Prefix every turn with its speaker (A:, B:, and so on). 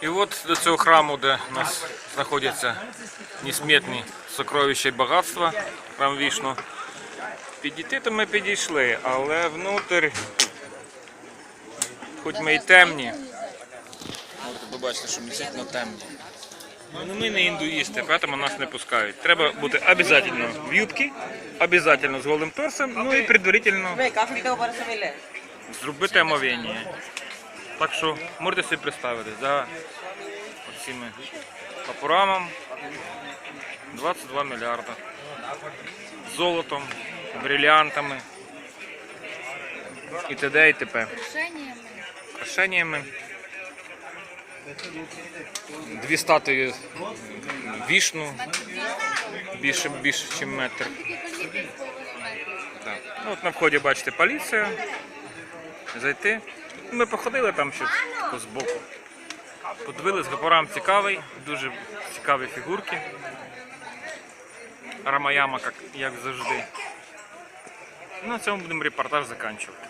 A: І от до цього храму, де у нас знаходяться несмітні сокровища і багатства, храм Вішну, підійти то ми підійшли, але внутрі, хоч ми й темні, можете побачити, що місячно темні. Ну, Ми не індуїсти, тому нас не пускають. Треба бути обов'язково в юбці, обов'язково з голим торсом, ну і предварительно зробити омовення. Так що можете собі представити, за цими папорамом 22 мільярда. Золотом, бриліантами і т.д. і т.п.
B: Решениями.
A: Украшеннями. Дві статуї вішну більше, більше, ніж метр. Так. Ну, от на вході бачите поліція. Зайти. Ми походили там ще тако збоку. Подивились, гапорам цікавий, дуже цікаві фігурки. Рамаяма, як, завжди. На цьому будемо репортаж закінчувати.